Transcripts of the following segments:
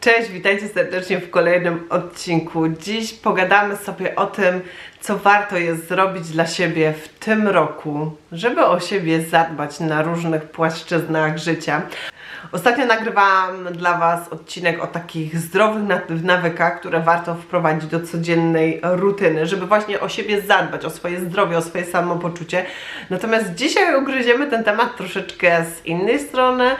Cześć, witajcie serdecznie w kolejnym odcinku. Dziś pogadamy sobie o tym, co warto jest zrobić dla siebie w tym roku, żeby o siebie zadbać na różnych płaszczyznach życia. Ostatnio nagrywałam dla Was odcinek o takich zdrowych na- nawykach, które warto wprowadzić do codziennej rutyny, żeby właśnie o siebie zadbać, o swoje zdrowie, o swoje samopoczucie. Natomiast dzisiaj ugryziemy ten temat troszeczkę z innej strony.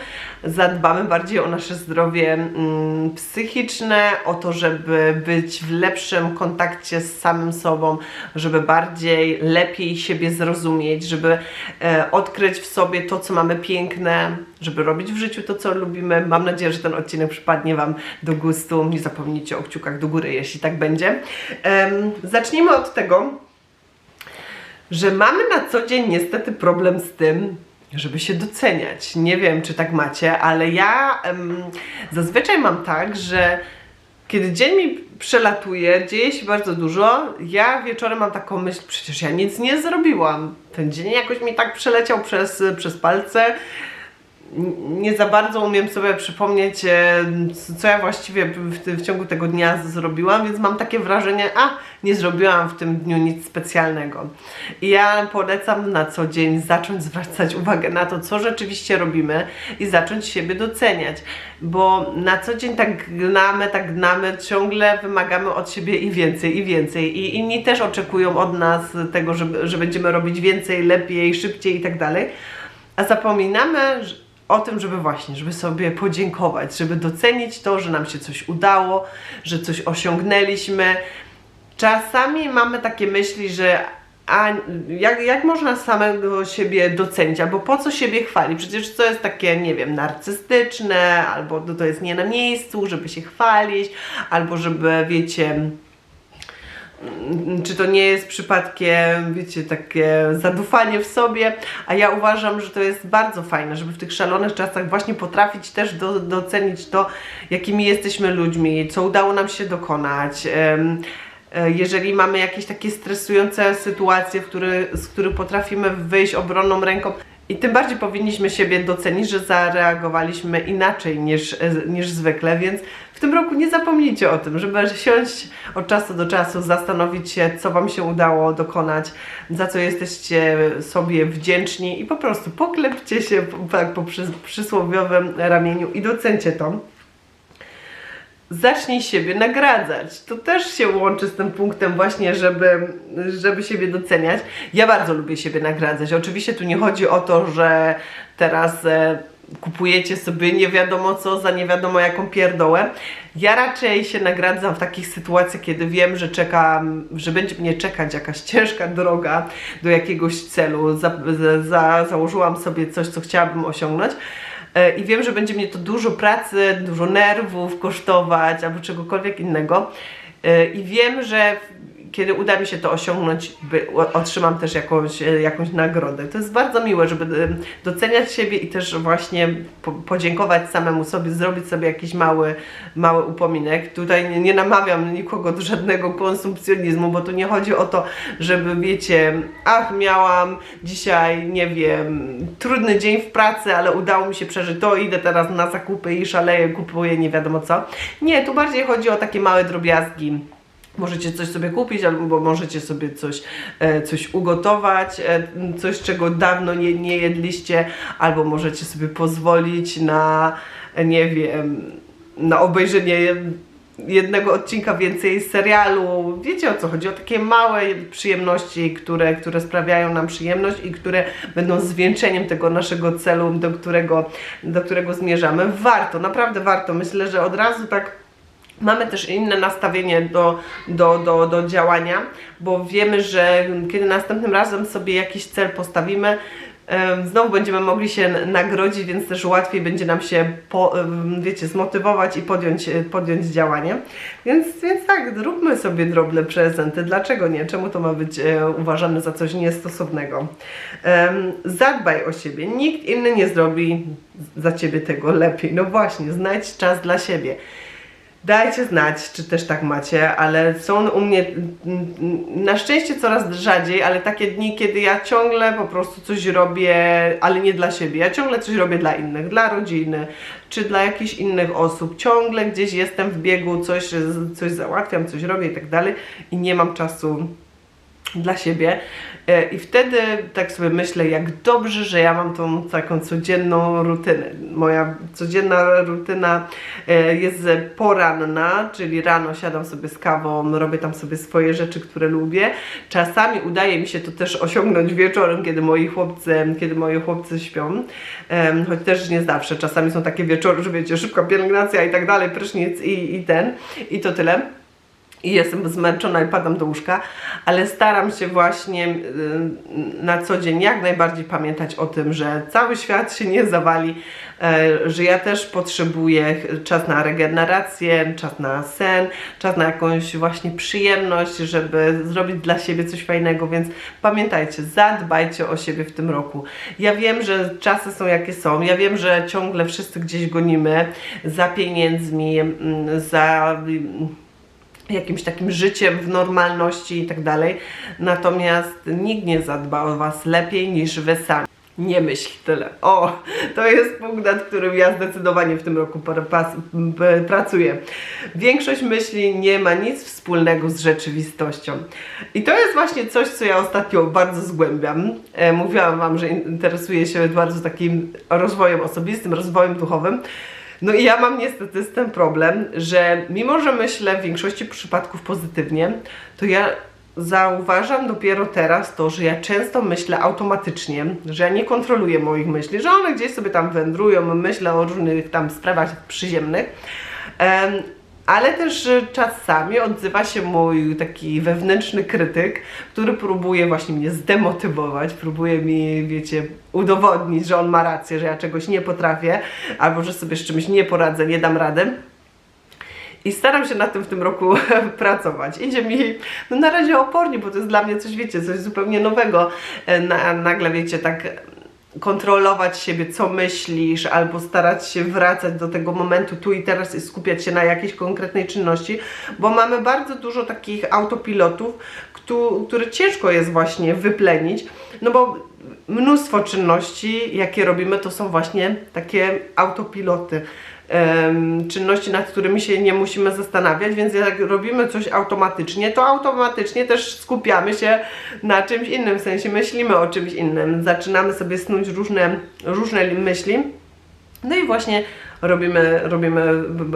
Zadbamy bardziej o nasze zdrowie mm, psychiczne, o to, żeby być w lepszym kontakcie z samym sobą, żeby bardziej, lepiej siebie zrozumieć, żeby e, odkryć w sobie to, co mamy piękne, żeby robić w życiu to, co lubimy. Mam nadzieję, że ten odcinek przypadnie Wam do gustu. Nie zapomnijcie o kciukach do góry, jeśli tak będzie. Zacznijmy od tego, że mamy na co dzień niestety problem z tym, żeby się doceniać. Nie wiem, czy tak macie, ale ja em, zazwyczaj mam tak, że kiedy dzień mi przelatuje, dzieje się bardzo dużo, ja wieczorem mam taką myśl, przecież ja nic nie zrobiłam. Ten dzień jakoś mi tak przeleciał przez, przez palce. Nie za bardzo umiem sobie przypomnieć, e, co ja właściwie w, w ciągu tego dnia zrobiłam, więc mam takie wrażenie, a nie zrobiłam w tym dniu nic specjalnego. I ja polecam na co dzień zacząć zwracać uwagę na to, co rzeczywiście robimy i zacząć siebie doceniać, bo na co dzień tak gnamy, tak gnamy, ciągle wymagamy od siebie i więcej, i więcej. I inni też oczekują od nas tego, że, że będziemy robić więcej, lepiej, szybciej i tak dalej. A zapominamy że- o tym, żeby właśnie, żeby sobie podziękować, żeby docenić to, że nam się coś udało, że coś osiągnęliśmy. Czasami mamy takie myśli, że a jak, jak można samego siebie docenić, albo po co siebie chwali? Przecież to jest takie, nie wiem, narcystyczne, albo to, jest nie na miejscu, żeby się chwalić, albo żeby, wiecie, czy to nie jest przypadkiem, wiecie, takie zadufanie w sobie, a ja uważam, że to jest bardzo fajne, żeby w tych szalonych czasach właśnie potrafić też do, docenić to, jakimi jesteśmy ludźmi, co udało nam się dokonać. e, jeżeli mamy jakieś takie stresujące sytuacje, w który, z których potrafimy wyjść obronną ręką, i tym bardziej powinniśmy siebie docenić, że zareagowaliśmy inaczej niż, e, niż zwykle, więc w tym roku nie zapomnijcie o tym, żeby siąść od czasu do czasu, zastanowić się, co Wam się udało dokonać, za co jesteście sobie wdzięczni i po prostu poklepcie się tak po przy, przysłowiowym ramieniu i docencie to. Zacznij siebie nagradzać. To też się łączy z tym punktem właśnie, żeby, żeby siebie doceniać. Ja bardzo lubię siebie nagradzać. Oczywiście tu nie chodzi o to, że teraz e, kupujecie sobie nie wiadomo co za nie wiadomo jaką pierdołę. Ja raczej się nagradzam w takich sytuacjach, kiedy wiem, że czekam, że będzie mnie czekać jakaś ciężka droga do jakiegoś celu. Za, za, za, założyłam sobie coś, co chciałabym osiągnąć. E, I wiem, że będzie mnie to dużo pracy, dużo nerwów kosztować albo czegokolwiek innego. E, I wiem, że kiedy uda mi się to osiągnąć, by, otrzymam też jakąś, e, jakąś nagrodę. To jest bardzo miłe, żeby e, doceniać siebie i też właśnie po, podziękować samemu sobie, zrobić sobie jakiś mały, mały upominek. Tutaj nie, nie namawiam nikogo do żadnego konsumpcjonizmu, bo tu nie chodzi o to, żeby wiecie, ach, miałam dzisiaj, nie wiem, trudny dzień w pracy, ale udało mi się przeżyć to, idę teraz na zakupy i szaleję, kupuję nie wiadomo co. Nie, tu bardziej chodzi o takie małe drobiazgi. Możecie coś sobie kupić, albo możecie sobie coś, e, coś ugotować, e, coś czego dawno nie, nie jedliście, albo możecie sobie pozwolić na, nie wiem, na obejrzenie jednego odcinka więcej serialu. Wiecie o co chodzi? O takie małe przyjemności, które, które sprawiają nam przyjemność i które będą zwieńczeniem tego naszego celu, do którego, do którego zmierzamy. Warto, naprawdę warto. Myślę, że od razu tak mamy też inne nastawienie do, do, do, do działania, bo wiemy, że kiedy następnym razem sobie jakiś cel postawimy, znowu będziemy mogli się nagrodzić, więc też łatwiej będzie nam się, po, wiecie, zmotywować i podjąć, e, podjąć działanie. Więc, więc tak, zróbmy sobie drobne prezenty. Dlaczego nie? Czemu to ma być e, uważane za coś niestosownego? Zadbaj o siebie. Nikt inny nie zrobi za ciebie tego lepiej. No właśnie, znajdź czas dla siebie. Dajcie znać, czy też tak macie, ale są u mnie na szczęście coraz rzadziej, ale takie dni, kiedy ja ciągle po prostu coś robię, ale nie dla siebie. Ja ciągle coś robię dla innych, dla rodziny, czy dla jakichś innych osób. Ciągle gdzieś jestem w biegu, coś, coś załatwiam, coś robię i tak dalej i nie mam czasu dla siebie. E, I wtedy tak sobie myślę, jak dobrze, że ja mam tą taką codzienną rutynę. Moja codzienna rutyna e, jest poranna, czyli rano siadam sobie z kawą, robię tam sobie swoje rzeczy, które lubię. Czasami udaje mi się to też osiągnąć wieczorem, kiedy moi chłopcy, kiedy moi chłopcy śpią, choć też nie zawsze. Czasami są takie wieczory, że wiecie, szybka pielęgnacja i tak dalej, prysznic i, i ten, i to tyle i jestem zmęczona i padam do łóżka, ale staram się właśnie y, na co dzień jak najbardziej pamiętać o tym, że cały świat się nie zawali, e, że ja też potrzebuję czas na regenerację, czas na sen, czas na jakąś właśnie przyjemność, żeby zrobić dla siebie coś fajnego, więc pamiętajcie, zadbajcie o siebie w tym roku. Ja wiem, że czasy są jakie są, ja wiem, że ciągle wszyscy gdzieś gonimy za pieniędzmi, mm, za jakimś takim życiem w normalności i tak dalej. Natomiast nikt nie zadba o Was lepiej niż Wy sami. Nie myśl tyle. O, to jest punkt, nad którym ja zdecydowanie w tym roku pracuję. Większość myśli nie ma nic wspólnego z rzeczywistością. I to jest właśnie coś, co ja ostatnio bardzo zgłębiam. E, mówiłam Wam, że interesuję się bardzo takim rozwojem osobistym, rozwojem duchowym. No i ja mam niestety z tym problem, że mimo, że myślę w większości przypadków pozytywnie, to ja zauważam dopiero teraz to, że ja często myślę automatycznie, że ja nie kontroluję moich myśli, że one gdzieś sobie tam wędrują, myślę o różnych tam sprawach przyziemnych. Em, ale też że czasami odzywa się mój taki wewnętrzny krytyk, który próbuje właśnie mnie zdemotywować, próbuje mi, wiecie, udowodnić, że on ma rację, że ja czegoś nie potrafię, albo że sobie z czymś nie poradzę, nie dam rady. I staram się nad tym w tym roku pracować. Idzie mi no na razie opornie, bo to jest dla mnie coś, wiecie, coś zupełnie nowego. E, Na, nagle, wiecie, tak kontrolować siebie, co myślisz, albo starać się wracać do tego momentu tu i teraz i skupiać się na jakiejś konkretnej czynności, bo mamy bardzo dużo takich autopilotów, któ- które ciężko jest właśnie wyplenić, no bo mnóstwo czynności, jakie robimy, to są właśnie takie autopiloty. Czynności, nad którymi się nie musimy zastanawiać, więc jak robimy coś automatycznie, to automatycznie też skupiamy się na czymś innym, w sensie myślimy o czymś innym, zaczynamy sobie snuć różne, różne myśli, no i właśnie robimy, robimy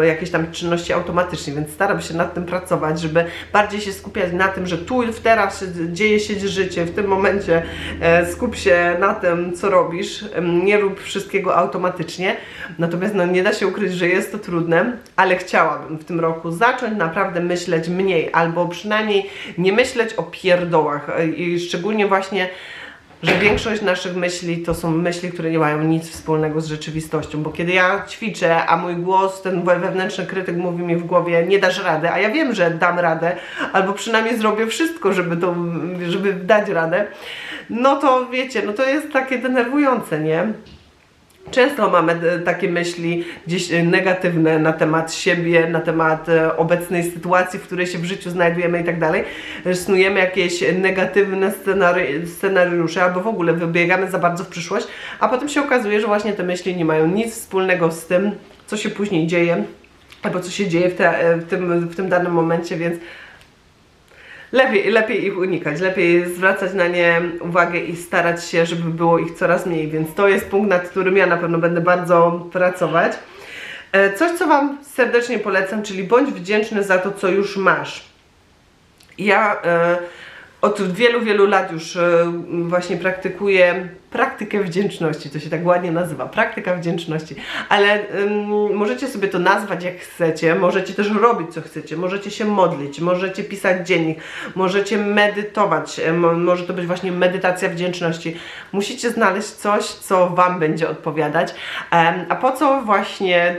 jakieś tam czynności automatycznie, więc staram się nad tym pracować, żeby bardziej się skupiać na tym, że tu w teraz dzieje się życie, w tym momencie e, skup się na tym, co robisz, nie rób wszystkiego automatycznie. Natomiast no, nie da się ukryć, że jest to trudne, ale chciałabym w tym roku zacząć naprawdę myśleć mniej, albo przynajmniej nie myśleć o pierdołach e, i szczególnie właśnie że większość naszych myśli to są myśli, które nie mają nic wspólnego z rzeczywistością, bo kiedy ja ćwiczę, a mój głos, ten we- wewnętrzny krytyk mówi mi w głowie, nie dasz rady, a ja wiem, że dam radę, albo przynajmniej zrobię wszystko, żeby to, żeby dać radę, no to wiecie, no to jest takie denerwujące, nie? Często mamy e, takie myśli gdzieś e, negatywne na temat siebie, na temat e, obecnej sytuacji, w której się w życiu znajdujemy i tak dalej. Snujemy jakieś negatywne scenari- scenariusze albo w ogóle wybiegamy za bardzo w przyszłość, a potem się okazuje, że właśnie te myśli nie mają nic wspólnego z tym, co się później dzieje albo co się dzieje w, te, w, tym, w tym danym momencie, więc lepiej, lepiej ich unikać, lepiej zwracać na nie uwagę i starać się, żeby było ich coraz mniej, więc to jest punkt, nad którym ja na pewno będę bardzo pracować. E, Coś, co Wam serdecznie polecam, czyli bądź wdzięczny za to, co już masz. Ja e, od wielu, wielu lat już e, właśnie praktykuję praktykę wdzięczności, to się tak ładnie nazywa, praktyka wdzięczności, ale ym, możecie sobie to nazwać jak chcecie, możecie też robić co chcecie, możecie się modlić, możecie pisać dziennik, możecie medytować, mo, może to być właśnie medytacja wdzięczności. Musicie znaleźć coś, co Wam będzie odpowiadać, Em, a po co właśnie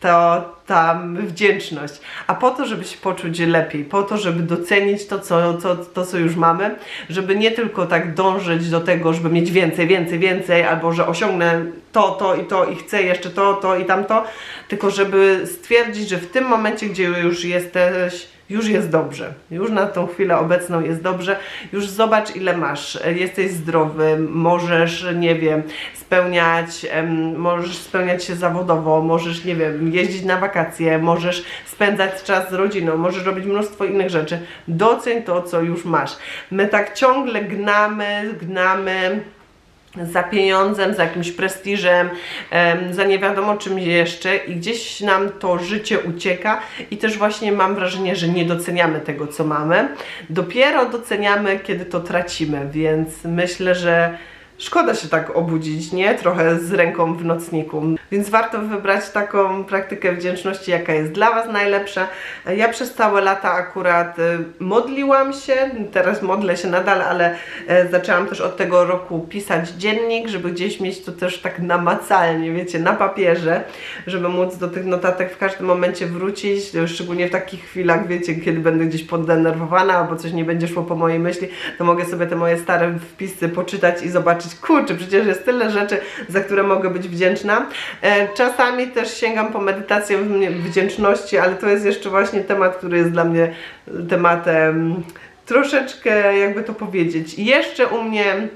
to ta wdzięczność, a po to, żeby się poczuć lepiej, po to, żeby docenić to co, co, to, co już mamy, żeby nie tylko tak dążyć do tego, żeby mieć więcej, więcej, więcej, albo że osiągnę to, to i to i chcę jeszcze to, to i tamto, tylko żeby stwierdzić, że w tym momencie, gdzie już jesteś, już jest dobrze. Już na tą chwilę obecną jest dobrze. Już zobacz, ile masz. Jesteś zdrowy, możesz, nie wiem, spełniać, em, możesz spełniać się zawodowo, możesz, nie wiem, jeździć na wakacje, możesz spędzać czas z rodziną, możesz robić mnóstwo innych rzeczy. Doceń to, co już masz. My tak ciągle gnamy, gnamy za pieniądzem, za jakimś prestiżem, em, za nie wiadomo czym jeszcze i gdzieś nam to życie ucieka i też właśnie mam wrażenie, że nie doceniamy tego, co mamy. Dopiero doceniamy, kiedy to tracimy, więc myślę, że Szkoda się tak obudzić, nie? Trochę z ręką w nocniku. Więc warto wybrać taką praktykę wdzięczności, jaka jest dla Was najlepsza. Ja przez całe lata akurat y, modliłam się, teraz modlę się nadal, ale e, zaczęłam też od tego roku pisać dziennik, żeby gdzieś mieć to też tak namacalnie, wiecie, na papierze, żeby móc do tych notatek w każdym momencie wrócić, szczególnie w takich chwilach, wiecie, kiedy będę gdzieś poddenerwowana albo coś nie będzie szło po mojej myśli, to mogę sobie te moje stare wpisy poczytać i zobaczyć, kurczę, przecież jest tyle rzeczy, za które mogę być wdzięczna. E, Czasami też sięgam po medytację wdzięczności, ale to jest jeszcze właśnie temat, który jest dla mnie tematem troszeczkę, jakby to powiedzieć, jeszcze u mnie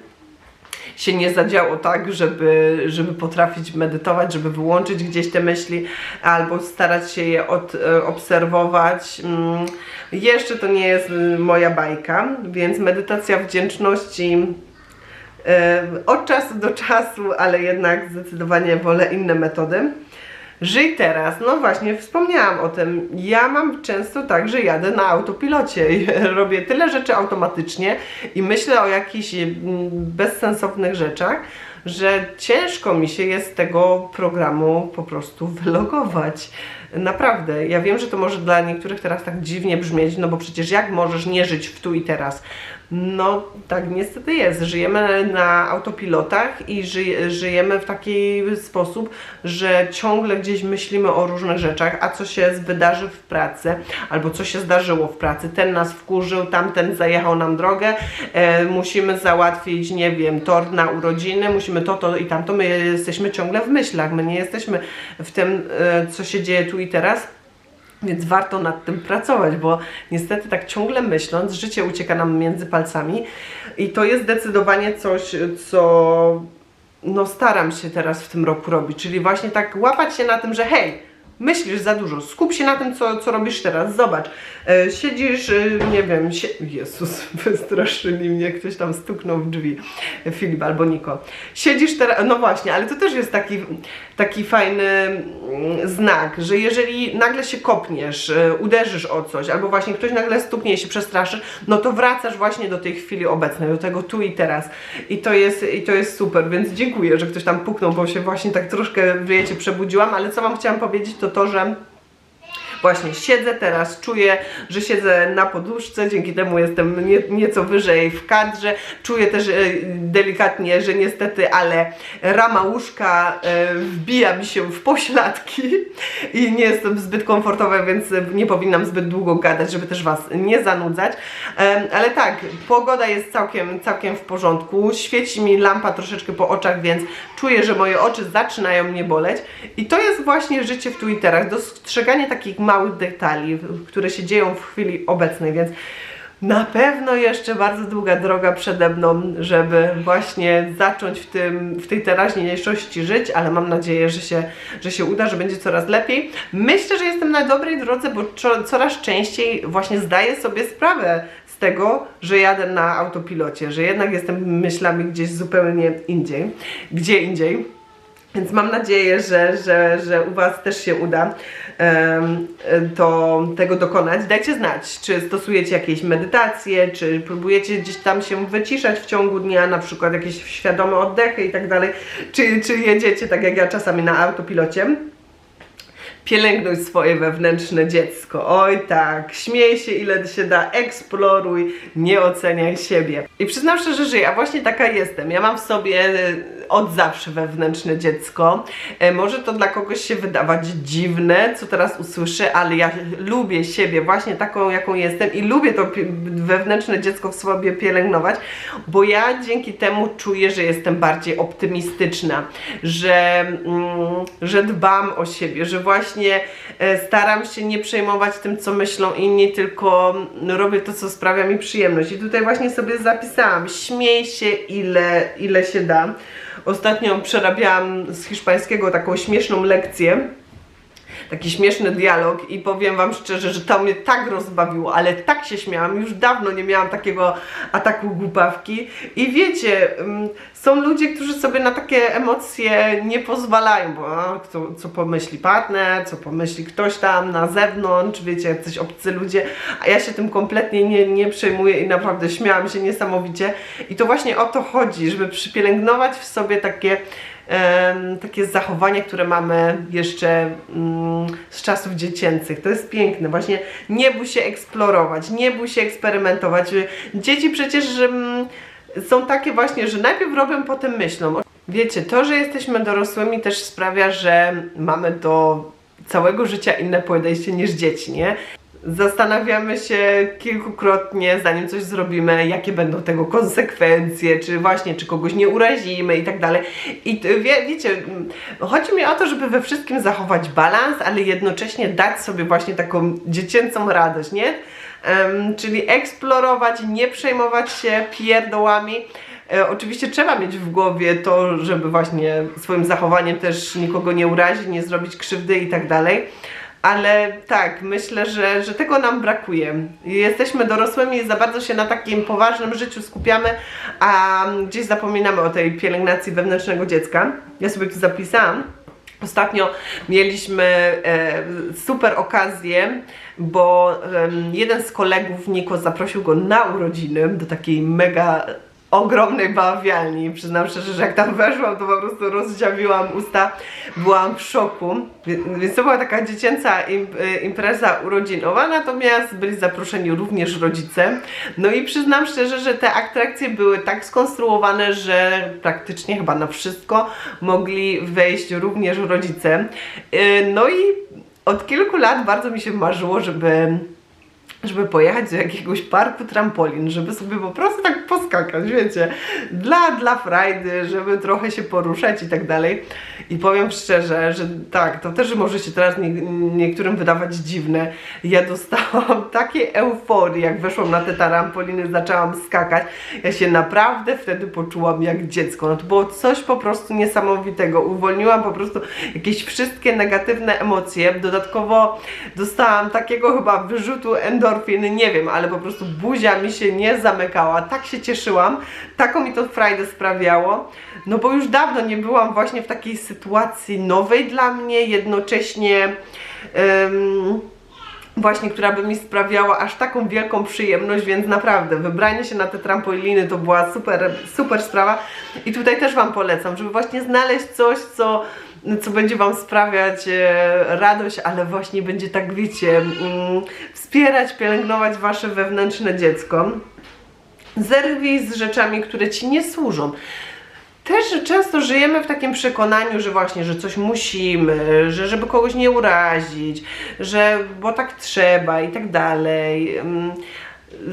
się nie zadziało tak, żeby, żeby potrafić medytować, żeby wyłączyć gdzieś te myśli albo starać się je od, e, obserwować. Mm, Jeszcze to nie jest y, moja bajka, więc medytacja wdzięczności e, od czasu do czasu, ale jednak zdecydowanie wolę inne metody. Żyj teraz, no właśnie, wspomniałam o tym. Ja mam często tak, że jadę na autopilocie i robię tyle rzeczy automatycznie i myślę o jakichś mm, bezsensownych rzeczach, że ciężko mi się jest tego programu po prostu wylogować. Naprawdę, ja wiem, że to może dla niektórych teraz tak dziwnie brzmieć, no bo przecież jak możesz nie żyć w tu i teraz? No tak niestety jest. Żyjemy na autopilotach i żyj, żyjemy w taki sposób, że ciągle gdzieś myślimy o różnych rzeczach, a co się wydarzy w pracy, albo co się zdarzyło w pracy. Ten nas wkurzył, tamten zajechał nam drogę, e, musimy załatwić, nie wiem, tort na urodziny, musimy to, to i tamto. My jesteśmy ciągle w myślach, my nie jesteśmy w tym, e, co się dzieje tu i teraz. Więc warto nad tym pracować, bo niestety tak ciągle myśląc, życie ucieka nam między palcami i to jest zdecydowanie coś, co no staram się teraz w tym roku robić, czyli właśnie tak łapać się na tym, że hej, myślisz za dużo, skup się na tym, co, co robisz teraz, zobacz, e, siedzisz, e, nie wiem, sie... Jezus, wystraszyli mnie, ktoś tam stuknął w drzwi, Filip albo Niko. Siedzisz teraz, no właśnie, ale to też jest taki, taki fajny mm, znak, że jeżeli nagle się kopniesz, e, uderzysz o coś, albo właśnie ktoś nagle stuknie się przestraszy, no to wracasz właśnie do tej chwili obecnej, do tego tu i teraz. I to jest, i to jest super, więc dziękuję, że ktoś tam puknął, bo się właśnie tak troszkę, wiecie, przebudziłam, ale co Wam chciałam powiedzieć, to to, że Właśnie siedzę teraz, czuję, że siedzę na poduszce, dzięki temu jestem nie, nieco wyżej w kadrze. Czuję też e, delikatnie, że niestety, ale rama łóżka e, wbija mi się w pośladki i nie jestem zbyt komfortowa, więc nie powinnam zbyt długo gadać, żeby też Was nie zanudzać. E, ale tak, pogoda jest całkiem, całkiem w porządku. Świeci mi lampa troszeczkę po oczach, więc czuję, że moje oczy zaczynają mnie boleć. I to jest właśnie życie w teraz. Dostrzeganie takich małych detali, które się dzieją w chwili obecnej, więc na pewno jeszcze bardzo długa droga przede mną, żeby właśnie zacząć w, tym, w tej teraźniejszości żyć, ale mam nadzieję, że się, że się uda, że będzie coraz lepiej. Myślę, że jestem na dobrej drodze, bo co- coraz częściej właśnie zdaję sobie sprawę z tego, że jadę na autopilocie, że jednak jestem myślami gdzieś zupełnie indziej, gdzie indziej. Więc mam nadzieję, że, że, że u Was też się uda em, to, tego dokonać. Dajcie znać, czy stosujecie jakieś medytacje, czy próbujecie gdzieś tam się wyciszać w ciągu dnia, na przykład jakieś świadome oddechy i tak dalej, czy, czy jedziecie tak jak ja czasami na autopilocie pielęgnuj swoje wewnętrzne dziecko. Oj tak, śmiej się ile się da, eksploruj, nie oceniaj siebie. I przyznam szczerze, że ja właśnie taka jestem. Ja mam w sobie od zawsze wewnętrzne dziecko. E, może to dla kogoś się wydawać dziwne, co teraz usłyszę, ale ja lubię siebie właśnie taką, jaką jestem i lubię to wewnętrzne dziecko w sobie pielęgnować, bo ja dzięki temu czuję, że jestem bardziej optymistyczna, że, mm, że dbam o siebie, że właśnie e, staram się nie przejmować tym, co myślą inni, tylko mm, robię to, co sprawia mi przyjemność. I tutaj właśnie sobie zapisałam, śmiej się ile, ile się da. Ostatnio przerabiałam z hiszpańskiego taką śmieszną lekcję taki śmieszny dialog i powiem Wam szczerze, że to mnie tak rozbawiło, ale tak się śmiałam, już dawno nie miałam takiego ataku głupawki. I wiecie, mm, są ludzie, którzy sobie na takie emocje nie pozwalają, bo co, co pomyśli partner, co pomyśli ktoś tam na zewnątrz, wiecie, jacyś obcy ludzie, a ja się tym kompletnie nie, nie przejmuję i naprawdę śmiałam się niesamowicie. I to właśnie o to chodzi, żeby przypielęgnować w sobie takie takie zachowania, które mamy jeszcze mm, z czasów dziecięcych. To jest piękne. Właśnie nie bój się eksplorować, nie bój się eksperymentować. Dzieci przecież mm, są takie właśnie, że najpierw robią, potem myślą. Wiecie, to, że jesteśmy dorosłymi też sprawia, że mamy do całego życia inne podejście niż dzieci, nie? Zastanawiamy się kilkukrotnie, zanim coś zrobimy, jakie będą tego konsekwencje, czy właśnie, czy kogoś nie urazimy i tak dalej. I wie, wiecie, mm, chodzi mi o to, żeby we wszystkim zachować balans, ale jednocześnie dać sobie właśnie taką dziecięcą radość, nie? Em, czyli eksplorować, nie przejmować się pierdołami. E, oczywiście trzeba mieć w głowie to, żeby właśnie swoim zachowaniem też nikogo nie urazić, nie zrobić krzywdy i tak dalej. Ale tak, myślę, że, że tego nam brakuje. Jesteśmy dorosłymi i za bardzo się na takim poważnym życiu skupiamy, a gdzieś zapominamy o tej pielęgnacji wewnętrznego dziecka. Ja sobie tu zapisałam. Ostatnio mieliśmy e, super okazję, bo em, jeden z kolegów, Niko, zaprosił go na urodziny do takiej mega ogromnej bawialni. Przyznam szczerze, że jak tam weszłam, to po prostu rozdziawiłam usta, byłam w szoku. Więc to była taka dziecięca e, impreza urodzinowa, natomiast byli zaproszeni również rodzice. No i przyznam szczerze, że te atrakcje były tak skonstruowane, że praktycznie chyba na wszystko mogli wejść również rodzice. E, No i od kilku lat bardzo mi się marzyło, żeby żeby pojechać do jakiegoś parku trampolin, żeby sobie po prostu tak poskakać, wiecie, dla, dla frajdy, żeby trochę się poruszać i tak dalej. I powiem szczerze, że tak, to też może się teraz nie, niektórym wydawać dziwne. Ja dostałam takiej euforii, jak weszłam na te trampoliny, zaczęłam skakać. Ja się naprawdę wtedy poczułam jak dziecko. No to było coś po prostu niesamowitego. Uwolniłam po prostu jakieś wszystkie negatywne emocje. Dodatkowo dostałam takiego chyba wyrzutu endorfiny, nie wiem, ale po prostu buzia mi się nie zamykała. Tak się cieszyłam, taką mi to frajdę sprawiało. No bo już dawno nie byłam właśnie w takiej sytuacji nowej dla mnie, jednocześnie em, właśnie, która by mi sprawiała aż taką wielką przyjemność, więc naprawdę wybranie się na te trampoliny to była super, super sprawa i tutaj też Wam polecam, żeby właśnie znaleźć coś, co, co będzie Wam sprawiać e, radość, ale właśnie będzie tak, wiecie, mm, wspierać, pielęgnować Wasze wewnętrzne dziecko. Zerwij z rzeczami, które Ci nie służą też często żyjemy w takim przekonaniu, że właśnie, że coś musimy, że żeby kogoś nie urazić, że bo tak trzeba i tak dalej.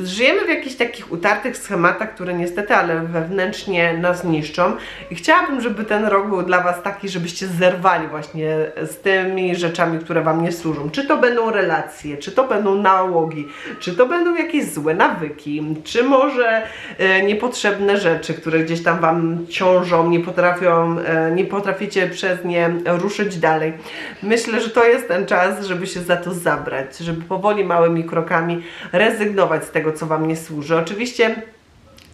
Żyjemy w jakichś takich utartych schematach, które niestety, ale wewnętrznie nas niszczą. I chciałabym, żeby ten rok był dla Was taki, żebyście zerwali właśnie z tymi rzeczami, które Wam nie służą. Czy to będą relacje, czy to będą nałogi, czy to będą jakieś złe nawyki, czy może e, niepotrzebne rzeczy, które gdzieś tam Wam ciążą, nie potrafią, e, nie potraficie przez nie ruszyć dalej. Myślę, że to jest ten czas, żeby się za to zabrać, żeby powoli, małymi krokami rezygnować z tego, co Wam nie służy. Oczywiście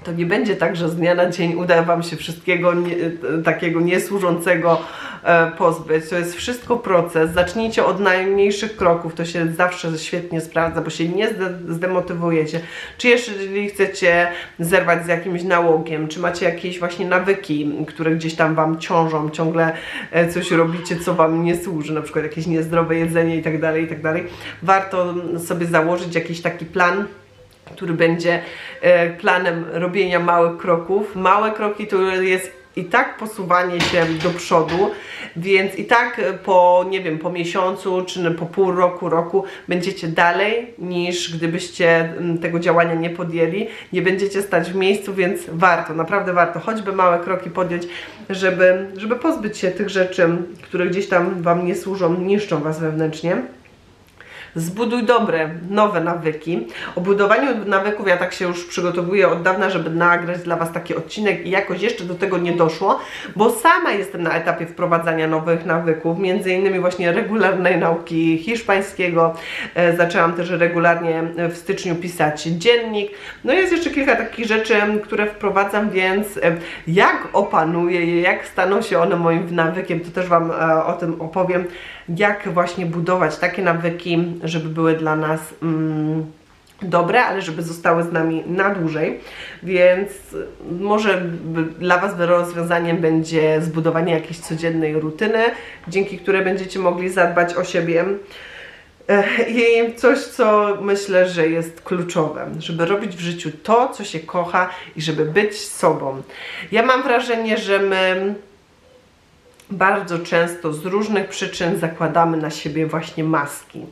to nie będzie tak, że z dnia na dzień uda Wam się wszystkiego nie, takiego niesłużącego e, pozbyć. To jest wszystko proces. Zacznijcie od najmniejszych kroków, to się zawsze świetnie sprawdza, bo się nie zde, zdemotywujecie. Czy jeżeli chcecie zerwać z jakimś nałogiem, czy macie jakieś właśnie nawyki, które gdzieś tam Wam ciążą, ciągle e, coś robicie, co Wam nie służy, na przykład jakieś niezdrowe jedzenie i tak dalej, i tak dalej. Warto sobie założyć jakiś taki plan, który będzie e, planem robienia małych kroków. Małe kroki to jest i tak posuwanie się do przodu, więc i tak po, nie wiem, po miesiącu czy po pół roku, roku będziecie dalej niż gdybyście tego działania nie podjęli, nie będziecie stać w miejscu, więc warto, naprawdę warto, choćby małe kroki podjąć, żeby, żeby pozbyć się tych rzeczy, które gdzieś tam Wam nie służą, niszczą Was wewnętrznie. Zbuduj dobre, nowe nawyki. O budowaniu nawyków ja tak się już przygotowuję od dawna, żeby nagrać dla Was taki odcinek i jakoś jeszcze do tego nie doszło, bo sama jestem na etapie wprowadzania nowych nawyków, między innymi właśnie regularnej nauki hiszpańskiego. E, zaczęłam też regularnie w styczniu pisać dziennik. No jest jeszcze kilka takich rzeczy, które wprowadzam, więc e, jak opanuję je, jak staną się one moim nawykiem, to też Wam e, o tym opowiem, jak właśnie budować takie nawyki, żeby były dla nas mm, dobre, ale żeby zostały z nami na dłużej. Więc może dla Was rozwiązaniem będzie zbudowanie jakiejś codziennej rutyny, dzięki której będziecie mogli zadbać o siebie. I coś, co myślę, że jest kluczowe, żeby robić w życiu to, co się kocha i żeby być sobą. Ja mam wrażenie, że my bardzo często z różnych przyczyn zakładamy na siebie właśnie maski.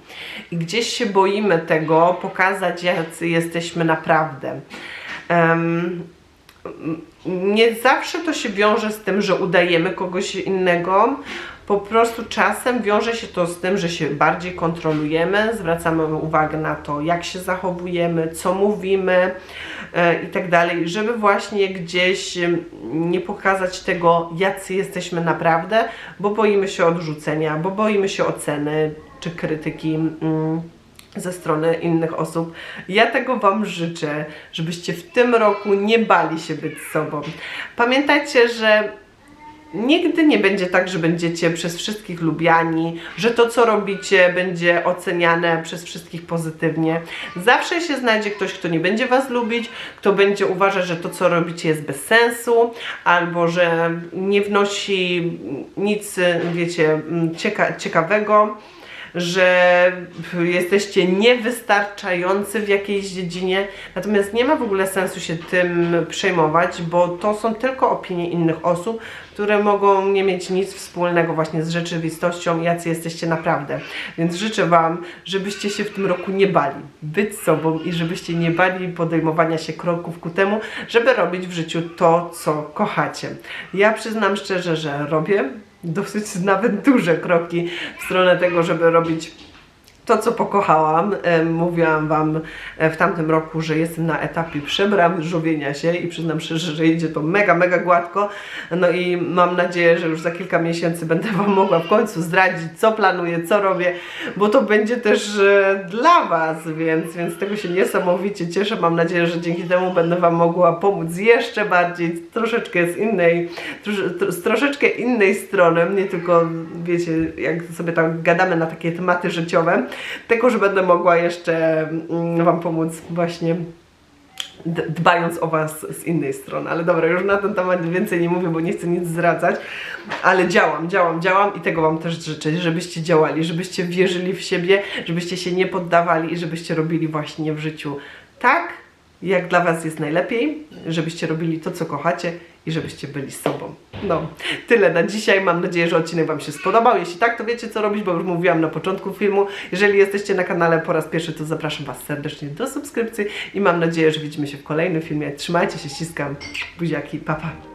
I gdzieś się boimy tego pokazać, jacy jesteśmy naprawdę. Em, nie zawsze to się wiąże z tym, że udajemy kogoś innego. Po prostu czasem wiąże się to z tym, że się bardziej kontrolujemy, zwracamy uwagę na to, jak się zachowujemy, co mówimy i tak dalej, żeby właśnie gdzieś em, nie pokazać tego, jacy jesteśmy naprawdę, bo boimy się odrzucenia, bo boimy się oceny czy krytyki. Mm ze strony innych osób. Ja tego Wam życzę, żebyście w tym roku nie bali się być sobą. Pamiętajcie, że nigdy nie będzie tak, że będziecie przez wszystkich lubiani, że to, co robicie, będzie oceniane przez wszystkich pozytywnie. Zawsze się znajdzie ktoś, kto nie będzie Was lubić, kto będzie uważać, że to, co robicie, jest bez sensu, albo że nie wnosi nic, wiecie, cieka ciekawego że jesteście niewystarczający w jakiejś dziedzinie, natomiast nie ma w ogóle sensu się tym przejmować, bo to są tylko opinie innych osób, które mogą nie mieć nic wspólnego właśnie z rzeczywistością, jacy jesteście naprawdę. Więc życzę Wam, żebyście się w tym roku nie bali być sobą i żebyście nie bali podejmowania się kroków ku temu, żeby robić w życiu to, co kochacie. Ja przyznam szczerze, że robię dosyć nawet duże kroki w stronę tego, żeby robić to, co pokochałam. Mówiłam Wam e, w tamtym roku, że jestem na etapie przebranżowienia się i przyznam szczerze, że idzie to mega, mega gładko. No i mam nadzieję, że już za kilka miesięcy będę Wam mogła w końcu zdradzić, co planuję, co robię, bo to będzie też e, dla Was, więc, więc tego się niesamowicie cieszę. Mam nadzieję, że dzięki temu będę Wam mogła pomóc jeszcze bardziej, troszeczkę z innej, z troszeczkę innej strony, nie tylko, wiecie, jak sobie tam gadamy na takie tematy życiowe, tylko, że będę mogła jeszcze mm, Wam pomóc właśnie dbając o Was z innej strony. Ale dobra, już na ten temat więcej nie mówię, bo nie chcę nic zdradzać, ale działam, działam, działam i tego Wam też życzę, żebyście działali, żebyście wierzyli w siebie, żebyście się nie poddawali i żebyście robili właśnie w życiu tak, jak dla Was jest najlepiej, żebyście robili to, co kochacie i żebyście byli sobą. No, tyle na dzisiaj. Mam nadzieję, że odcinek Wam się spodobał. Jeśli tak, to wiecie co robić, bo już mówiłam na początku filmu. Jeżeli jesteście na kanale po raz pierwszy, to zapraszam Was serdecznie do subskrypcji i mam nadzieję, że widzimy się w kolejnym filmie. Trzymajcie się, ściskam. Buziaki, papa. Pa.